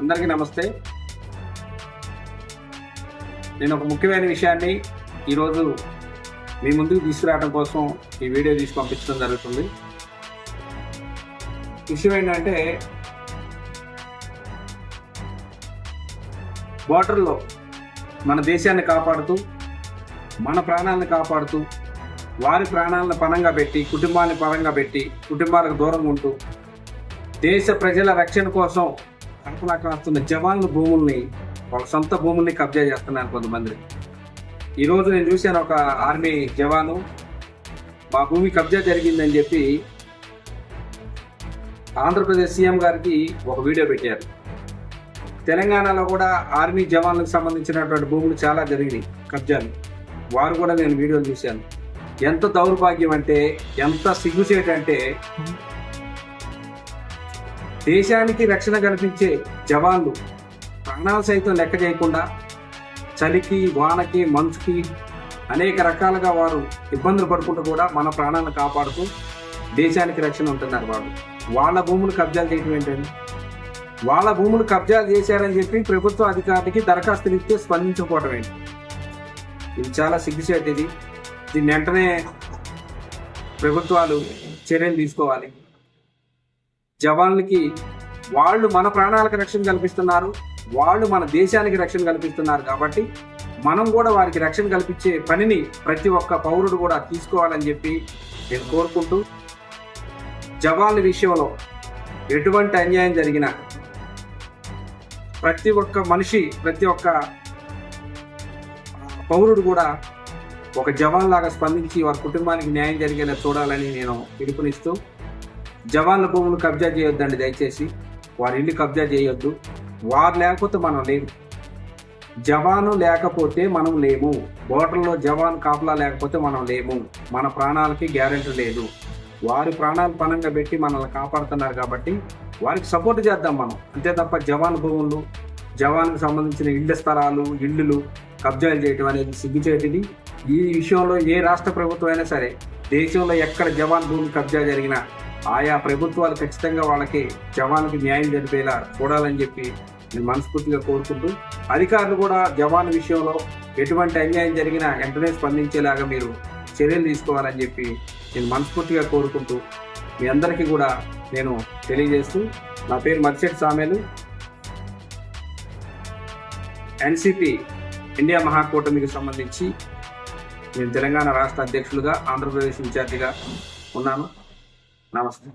అందరికీ నమస్తే. నేను ఒక ముఖ్యమైన విషయాన్ని ఈరోజు మీ ముందుకు తీసుకురావడం కోసం ఈ వీడియో తీసి పంపించడం జరుగుతుంది. విషయం ఏంటంటే బార్డర్లో మన దేశాన్ని కాపాడుతూ మన ప్రాణాలను కాపాడుతూ వారి ప్రాణాలను పణంగా పెట్టి కుటుంబాన్ని పరంగా పెట్టి కుటుంబాలకు దూరంగా ఉంటూ దేశ ప్రజల రక్షణ కోసం కల్పన కాస్తున్న జవాన్ల భూముల్ని వాళ్ళ సొంత భూముల్ని కబ్జా చేస్తున్నారు కొంతమంది. ఈరోజు నేను చూశాను ఒక ఆర్మీ జవాను మా భూమి కబ్జా జరిగిందని చెప్పి ఆంధ్రప్రదేశ్ సీఎం గారికి ఒక వీడియో పెట్టారు. తెలంగాణలో కూడా ఆర్మీ జవాన్లకు సంబంధించినటువంటి భూములు చాలా జరిగినాయి కబ్జాలు. వారు కూడా నేను వీడియోలు చూశాను. ఎంత దౌర్భాగ్యం అంటే ఎంత సిగ్గుసేటంటే దేశానికి రక్షణ కల్పించే జవాన్లు ప్రాణాలు సైతం లెక్క చేయకుండా చలికి వానకి మంచుకి అనేక రకాలుగా వారు ఇబ్బందులు పడుకుంటూ కూడా మన ప్రాణాలను కాపాడుతూ దేశానికి రక్షణ ఉంటున్నారు వాళ్ళు వాళ్ళ భూములు కబ్జాలు చేయడం ఏంటండి? వాళ్ళ భూములు కబ్జాలు చేశారని చెప్పి ప్రభుత్వ అధికారికి దరఖాస్తులు ఇస్తే స్పందించకపోవడం ఏంటి? ఇది చాలా సిగ్గుచేటు ఇది. దీన్ని వెంటనే ప్రభుత్వాలు చర్యలు తీసుకోవాలి. జవాన్లకి వాళ్ళు మన ప్రాణాలకు రక్షణ కల్పిస్తున్నారు వాళ్ళు మన దేశానికి రక్షణ కల్పిస్తున్నారు కాబట్టి మనం కూడా వారికి రక్షణ కల్పించే పనిని ప్రతి ఒక్క పౌరుడు కూడా తీసుకోవాలని చెప్పి నేను కోరుకుంటూ జవాన్ల విషయంలో ఎటువంటి అన్యాయం జరిగినా ప్రతి ఒక్క మనిషి ప్రతి ఒక్క పౌరుడు కూడా ఒక జవాన్ లాగా స్పందించి వారి కుటుంబానికి న్యాయం జరిగేలా చూడాలని నేను పిలుపునిస్తూ జవాన్ల భూములు కబ్జా చేయొద్దండి దయచేసి. వారి ఇల్లు కబ్జా చేయొద్దు. వారు లేకపోతే మనం లేము. జవాను లేకపోతే మనం లేము. బోర్డర్లో జవాన్ కాపలా లేకపోతే మనం లేము. మన ప్రాణాలకి గ్యారెంటీ లేదు. వారి ప్రాణాలు పనంగా పెట్టి మనల్ని కాపాడుతున్నారు కాబట్టి వారికి సపోర్ట్ చేద్దాం మనం. అంతే తప్ప జవాన్ భూములు జవాన్కి సంబంధించిన ఇళ్ళ స్థలాలు ఇల్లులు కబ్జాలు చేయటం అనేది సిగ్గుచేటిది. ఈ విషయంలో ఏ రాష్ట్ర ప్రభుత్వం అయినా సరే దేశంలో ఎక్కడ జవాన్ భూమి కబ్జా జరిగినా ఆయా ప్రభుత్వాలు ఖచ్చితంగా వాళ్ళకి జవాన్కి న్యాయం జరిపేలా చూడాలని చెప్పి నేను మనస్ఫూర్తిగా కోరుకుంటూ అధికారులు కూడా జవాన్ విషయంలో ఎటువంటి అన్యాయం జరిగినా వెంటనే స్పందించేలాగా మీరు చర్యలు తీసుకోవాలని చెప్పి నేను మనస్ఫూర్తిగా కోరుకుంటూ మీ అందరికీ కూడా నేను తెలియజేస్తూ నా పేరు మర్చెట్ సామేలు. ఎన్సిపి ఇండియా మహాకూటమికి సంబంధించి నేను తెలంగాణ రాష్ట్ర అధ్యక్షులుగా ఆంధ్రప్రదేశ్ ఇన్ఛార్జిగా ఉన్నాను. నమస్తే.